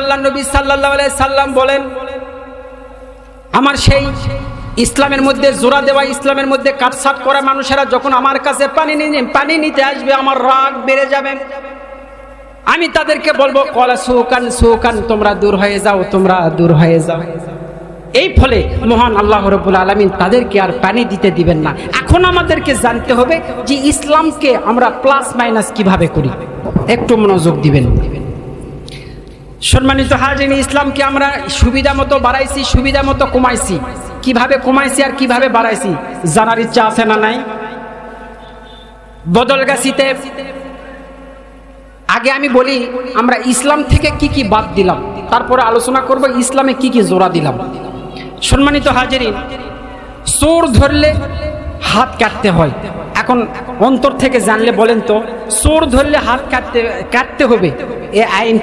আল্লাহ নবী আলাইহি সাল্লাম বলেন, আমার সেই ইসলামের মধ্যে জোড়া দেওয়া, ইসলামের মধ্যে কাটসাট করা মানুষেরা যখন আমার কাছে পানি নিয়ে পানি নিতে আসবে, আমার রাগ বেড়ে যাবে। আমি তাদেরকে বলব, কলা সুকান সুকান, তোমরা দূর হয়ে যাও, তোমরা দূর হয়ে যাও। এই ফলে মহান আল্লাহ রবুল আলমিন তাদেরকে আর পানি দিতে দিবেন না। এখন আমাদেরকে জানতে হবে যে ইসলামকে আমরা প্লাস মাইনাস কীভাবে করি? একটু মনোযোগ দিবেন। সম্মানিত হাজিন ইসলামকে আমরা সুবিধা মতো বাড়াইছি, সুবিধা মতো কমাইছি। কীভাবে কমাইছি আর কীভাবে বাড়াইছি, জানার ইচ্ছা আছে না নাই? বদলগাছিতে আগে আমি বলি, আমরা ইসলাম থেকে কি কি বাদ দিলাম, তারপরে আলোচনা করব, ইসলামে কি কি জোড়া দিলাম। সম্মানিত হাজিরিন, চোর ধরলে হাত কাটতে হয়। এখন অন্তর থেকে জানলে বলেন তো, চোর ধরলে হাত কাটতে কাটতে হবে, এ আইনটা